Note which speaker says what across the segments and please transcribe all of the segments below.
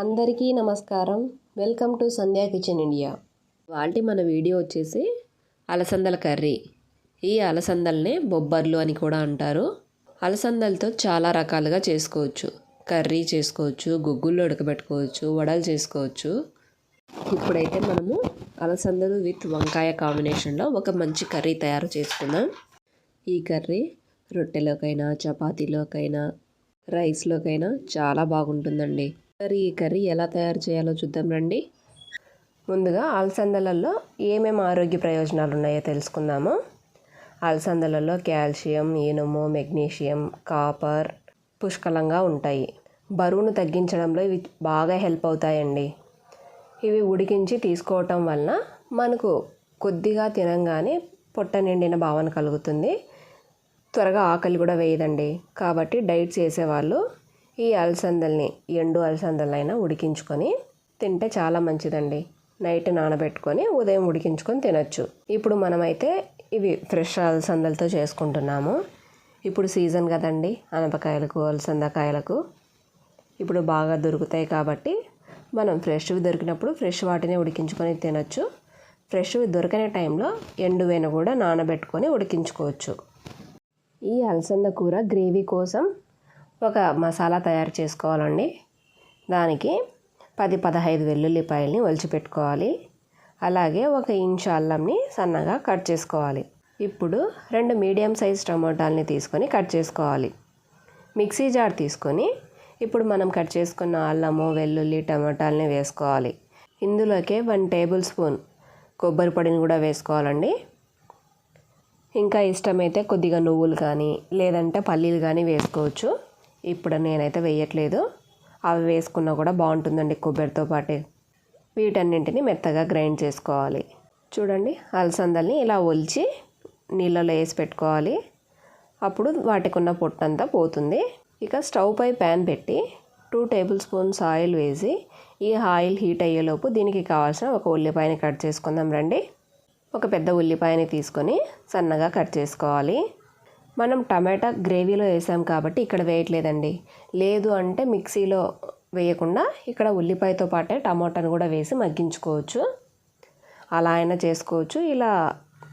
Speaker 1: అందరికీ నమస్కారం. Welcome to Sandhya kitchen India. వాళ్ళ మన వీడియో వచ్చేసి అలసందల కర్రీ. ఈ అలసందల్నే బొబ్బర్లు అని కూడా అంటారు. అలసందలతో చాలా రకాలుగా చేసుకోవచ్చు. కర్రీ చేసుకోవచ్చు గుగ్గుల్లో ఉడకబెట్టుకోవచ్చు వడలు చేసుకోవచ్చు. ఇప్పుడైతే మనము అలసందలు విత్ వంకాయ కాంబినేషన్లో ఒక మంచి కర్రీ తయారు చేసుకుందాం. ఈ కర్రీ రొట్టెలోకైనా చపాతీలోకైనా రైస్లోకైనా చాలా బాగుంటుందండి. ఈ కర్రీ ఎలా తయారు చేయాలో చూద్దాం రండి. ముందుగా అలసందలలో ఏమేమి ఆరోగ్య ప్రయోజనాలు ఉన్నాయో తెలుసుకుందాము. అలసందలలో కాల్షియం ఇనుము మెగ్నీషియం కాపర్ పుష్కలంగా ఉంటాయి. బరువును తగ్గించడంలో ఇవి బాగా హెల్ప్ అవుతాయండి. ఇవి ఉడికించి తీసుకోవటం వలన మనకు కొద్దిగా తినంగానే పొట్ట నిండిన భావన కలుగుతుంది. త్వరగా ఆకలి కూడా వేయదండి. కాబట్టి డైట్ చేసేవాళ్ళు ఈ అలసందల్ని ఎండు అలసందలైనా ఉడికించుకొని తింటే చాలా మంచిదండి. నైట్ నానబెట్టుకొని ఉదయం ఉడికించుకొని తినొచ్చు. ఇప్పుడు మనమైతే ఇవి ఫ్రెష్ అలసందలతో చేసుకుంటున్నాము. ఇప్పుడు సీజన్ కదండి అనపకాయలకు అలసందకాయలకు. ఇప్పుడు బాగా దొరుకుతాయి కాబట్టి మనం ఫ్రెష్వి దొరికినప్పుడు ఫ్రెష్ వాటిని ఉడికించుకొని తినొచ్చు. ఫ్రెష్వి దొరకని టైంలో ఎండువైన కూడా నానబెట్టుకొని ఉడికించుకోవచ్చు. ఈ అలసంద కూర గ్రేవీ కోసం ఒక మసాలా తయారు చేసుకోవాలండి. దానికి పది పదహైదు వెల్లుల్లిపాయల్ని ఒలిచిపెట్టుకోవాలి. అలాగే ఒక ఇంచు అల్లంని సన్నగా కట్ చేసుకోవాలి. ఇప్పుడు రెండు మీడియం సైజ్ టమోటాలని తీసుకొని కట్ చేసుకోవాలి. మిక్సీ జార్ తీసుకొని ఇప్పుడు మనం కట్ చేసుకున్న అల్లము వెల్లుల్లి టమాటాలని వేసుకోవాలి. ఇందులోకే వన్ టేబుల్ స్పూన్ కొబ్బరి పొడిని కూడా వేసుకోవాలండి. ఇంకా ఇష్టమైతే కొద్దిగా నువ్వులు కానీ లేదంటే పల్లీలు కానీ వేసుకోవచ్చు. ఇప్పుడు నేనైతే వేయట్లేదు. అవి వేసుకున్నా కూడా బాగుంటుందండి కొబ్బరితో పాటు. వీటన్నింటిని మెత్తగా గ్రైండ్ చేసుకోవాలి. చూడండి అలసందల్ని ఇలా ఒలిచి నీళ్ళలో వేసి పెట్టుకోవాలి. అప్పుడు వాటికి ఉన్న పొట్టంతా పోతుంది. ఇక స్టవ్ పై ప్యాన్ పెట్టి టూ టేబుల్ స్పూన్స్ ఆయిల్ వేసి ఈ ఆయిల్ హీట్ అయ్యేలోపు దీనికి కావాల్సిన ఒక ఉల్లిపాయని కట్ చేసుకుందాం రండి. ఒక పెద్ద ఉల్లిపాయని తీసుకొని సన్నగా కట్ చేసుకోవాలి. మనం టమాటా గ్రేవీలో వేసాం కాబట్టి ఇక్కడ వేయట్లేదండి. లేదు అంటే మిక్సీలో వేయకుండా ఇక్కడ ఉల్లిపాయతో పాటే టమాటాను కూడా వేసి మగ్గించుకోవచ్చు. అలా అయినా చేసుకోవచ్చు. ఇలా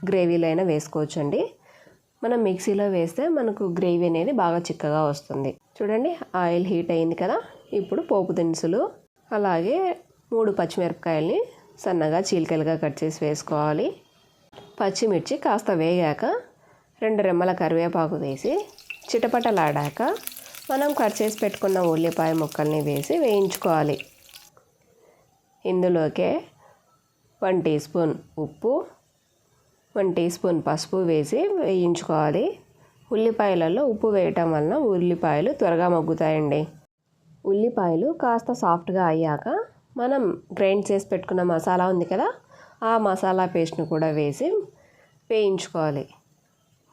Speaker 1: గ్రేవీలో అయినా వేసుకోవచ్చు అండి మనం మిక్సీలో వేస్తే మనకు గ్రేవీ అనేది బాగా చిక్కగా వస్తుంది. చూడండి ఆయిల్ హీట్ అయింది కదా. ఇప్పుడు పోపు దినుసులు అలాగే మూడు పచ్చిమిరపకాయల్ని సన్నగా చీలికలుగా కట్ చేసి వేసుకోవాలి. పచ్చిమిర్చి కాస్త వేగాక రెండు రెమ్మల కరివేపాకు వేసి చిటపటలాడాక మనం కట్ చేసి పెట్టుకున్న ఉల్లిపాయ ముక్కల్ని వేసి వేయించుకోవాలి. ఇందులోకే వన్ టీ స్పూన్ ఉప్పు వన్ టీ స్పూన్ పసుపు వేసి వేయించుకోవాలి. ఉల్లిపాయలలో ఉప్పు వేయటం వలన ఉల్లిపాయలు త్వరగా మగ్గుతాయండి. ఉల్లిపాయలు కాస్త సాఫ్ట్గా అయ్యాక మనం గ్రైండ్ చేసి పెట్టుకున్న మసాలా ఉంది కదా ఆ మసాలా పేస్ట్ను కూడా వేసి వేయించుకోవాలి.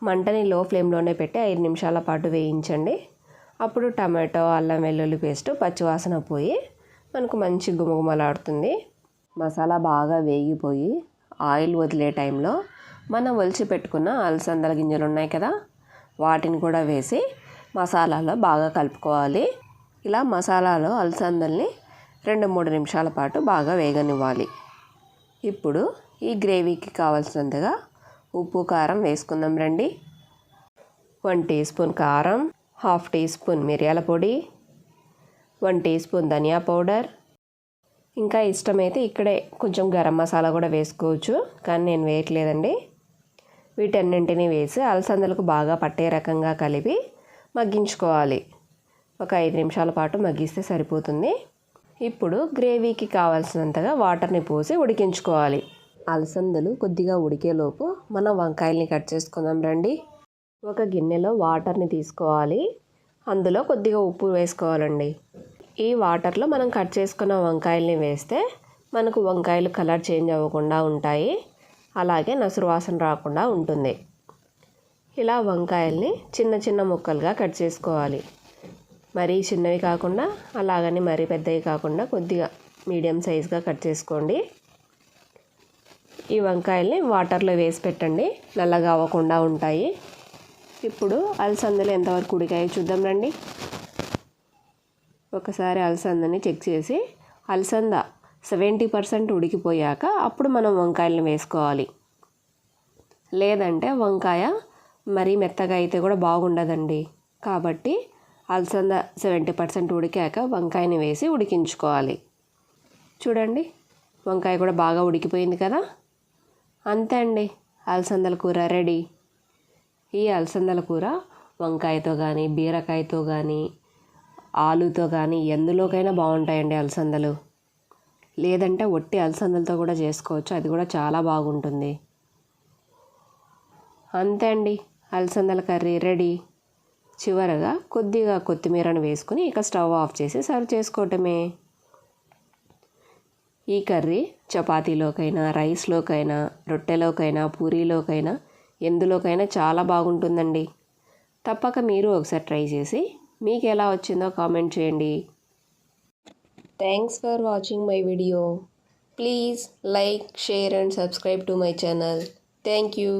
Speaker 1: మంటని లో ఫ్లేమ్లోనే పెట్టి ఐదు నిమిషాల పాటు వేయించండి. అప్పుడు టమాటో అల్లం వెల్లుల్లి పేస్ట్ పచ్చివాసన పోయి మనకు మంచి గుమగుమలాడుతుంది. మసాలా బాగా వేగిపోయి ఆయిల్ వదిలే టైంలో మనం ఒలిచి పెట్టుకున్న అలసందల గింజలు ఉన్నాయి కదా వాటిని కూడా వేసి మసాలాలో బాగా కలుపుకోవాలి. ఇలా మసాలాలో అలసందల్ని రెండు మూడు నిమిషాల పాటు బాగా వేగనివ్వాలి. ఇప్పుడు ఈ గ్రేవీకి కావాల్సినంతగా ఉప్పు కారం వేసుకుందాం రండి. వన్ టీ స్పూన్ కారం హాఫ్ టీ స్పూన్ మిరియాల పొడి వన్ టీ స్పూన్ ధనియా పౌడర్. ఇంకా ఇష్టమైతే ఇక్కడే కొంచెం గరం మసాలా కూడా వేసుకోవచ్చు కానీ నేను వేయట్లేదండి. వీటన్నింటినీ వేసి అలసందలకు బాగా పట్టే రకంగా కలిపి మగ్గించుకోవాలి. ఒక ఐదు నిమిషాల పాటు మగ్గిస్తే సరిపోతుంది. ఇప్పుడు గ్రేవీకి కావాల్సినంతగా వాటర్ని పోసి ఉడికించుకోవాలి. అలసందలు కొద్దిగా ఉడికేలోపు మనం వంకాయల్ని కట్ చేసుకుందాం రండి. ఒక గిన్నెలో వాటర్ని తీసుకోవాలి. అందులో కొద్దిగా ఉప్పు వేసుకోవాలండి. ఈ వాటర్లో మనం కట్ చేసుకున్న వంకాయల్ని వేస్తే మనకు వంకాయలు కలర్ చేంజ్ అవ్వకుండా ఉంటాయి. అలాగే నసురు వాసన రాకుండా ఉంటుంది. ఇలా వంకాయల్ని చిన్న చిన్న ముక్కలుగా కట్ చేసుకోవాలి. మరీ చిన్నవి కాకుండా అలాగని మరీ పెద్దవి కాకుండా కొద్దిగా మీడియం సైజ్గా కట్ చేసుకోండి. ఈ వంకాయల్ని వాటర్లో వేసి పెట్టండి. నల్లగా అవ్వకుండా ఉంటాయి. ఇప్పుడు అలసందలు ఎంతవరకు ఉడికాయో చూద్దాం రండి. ఒకసారి అలసందని చెక్ చేసి అలసంద సెవెంటీ పర్సెంట్ ఉడికిపోయాక అప్పుడు మనం వంకాయలను వేసుకోవాలి. లేదంటే వంకాయ మరీ మెత్తగా అయితే కూడా బాగుండదండి. కాబట్టి అలసంద సెవెంటీ పర్సెంట్ ఉడికాక వంకాయని వేసి ఉడికించుకోవాలి. చూడండి వంకాయ కూడా బాగా ఉడికిపోయింది కదా? అంతే అండి. అలసందల కూర రెడీ. ఈ అలసందల కూర వంకాయతో కానీ బీరకాయతో కానీ ఆలుతో కానీ ఎందులోకైనా బాగుంటాయండి అలసందలు. లేదంటే ఒట్టి అలసందలతో కూడా చేసుకోవచ్చు. అది కూడా చాలా బాగుంటుంది. అంతే అండి. అలసందల కర్రీ రెడీ. చివరగా కొద్దిగా కొత్తిమీరను వేసుకుని ఇక స్టవ్ ఆఫ్ చేసి సర్వ్ చేసుకోవటమే. ఈ కర్రీ చపాతీలోకైనా రైస్లోకైనా రొట్టెలోకైనా పూరీలోకైనా ఎందులోకైనా చాలా బాగుంటుందండి. తప్పక మీరు ఒకసారి ట్రై చేసి మీకు ఎలా వచ్చిందో కామెంట్ చేయండి. Thanks for watching my video please like share and subscribe to my channel thank you